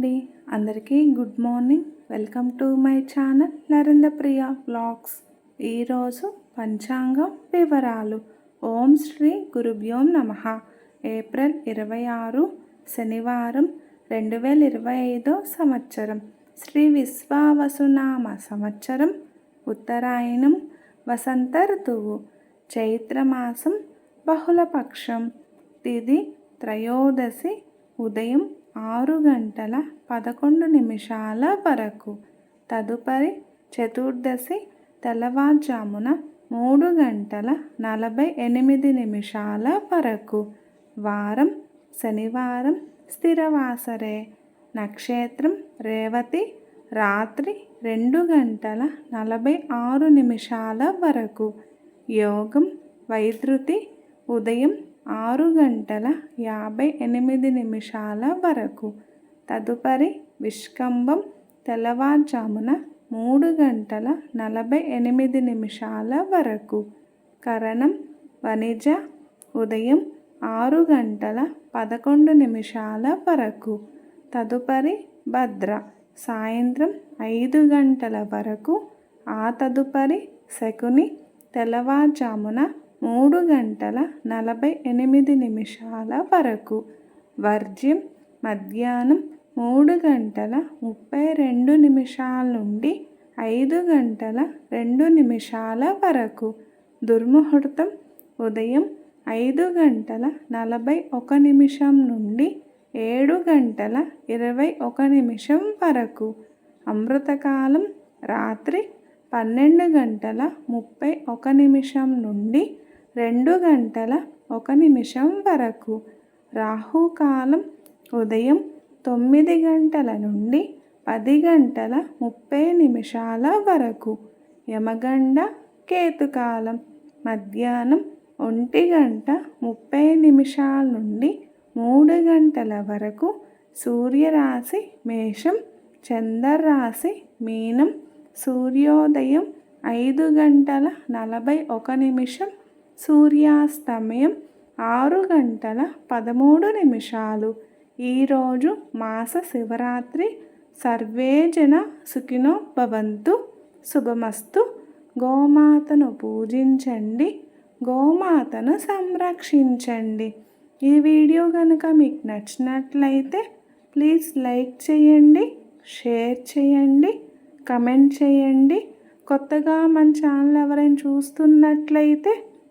అండి. అందరికీ good morning. Welcome to my channel Narendra Priya blogs ఈరోజు పంచాంగం వివరాలు. ఓం శ్రీ గురుభ్యోం నమ. ఏప్రిల్ ఇరవై ఆరు శనివారం రెండు వేల ఇరవై ఐదో సంవత్సరం. శ్రీ విశ్వావసునామ సంవత్సరం ఉత్తరాయణం వసంత ఋతువు చైత్రమాసం బహుళపక్షం తిది త్రయోదశి ఉదయం ఆరు గంటల పదకొండు నిమిషాల వరకు. తదుపరి చతుర్దశి తెల్లవారుజామున మూడు గంటల నలభై ఎనిమిది నిమిషాల వరకు. వారం శనివారం స్థిరవాసరే. నక్షత్రం రేవతి రాత్రి రెండు గంటల నలభై ఆరు నిమిషాల వరకు. యోగం వైద్యుతి ఉదయం ఆరు గంటల యాభై ఎనిమిది నిమిషాల వరకు. తదుపరి విష్కంభం తెల్లవారుజామున మూడు గంటల నలభై ఎనిమిది నిమిషాల వరకు. కరణం వణిజ ఉదయం ఆరు గంటల పదకొండు నిమిషాల వరకు. తదుపరి భద్ర సాయంత్రం ఐదు గంటల వరకు. ఆ తదుపరి శకుని తెల్లవారుజామున మూడు గంటల నలభై ఎనిమిది నిమిషాల వరకు. వర్జ్యం మధ్యాహ్నం మూడు గంటల ముప్పై రెండు నిమిషాల నుండి ఐదు గంటల రెండు నిమిషాల వరకు. దుర్ముహూర్తం ఉదయం ఐదు గంటల నలభై ఒక నిమిషం నుండి ఏడు గంటల ఇరవై ఒక నిమిషం వరకు. అమృతకాలం రాత్రి పన్నెండు గంటల ముప్పై ఒక నిమిషం నుండి రెండు గంటల ఒక నిమిషం వరకు. రాహుకాలం ఉదయం తొమ్మిది గంటల నుండి పది గంటల ముప్పై నిమిషాల వరకు. యమగండ కేతుకాలం మధ్యాహ్నం ఒంటి గంట ముప్పై నిమిషాల నుండి మూడు గంటల వరకు సూర్యరాశి మేషం చంద్రరాశి మీనం సూర్యోదయం ఐదు గంటల నలభై ఒక నిమిషం సూర్యాస్తమయం ఆరు గంటల పదమూడు నిమిషాలు. ఈరోజు మాస శివరాత్రి. సర్వేజన సుఖినో భవంతు. శుభమస్తు. గోమాతను పూజించండి. గోమాతను సంరక్షించండి. ఈ వీడియో కనుక మీకు నచ్చినట్లయితే ప్లీజ్ లైక్ చేయండి షేర్ చేయండి కమెంట్ చేయండి. కొత్తగా మన ఛానల్ ఎవరైనా చూస్తున్నట్లయితే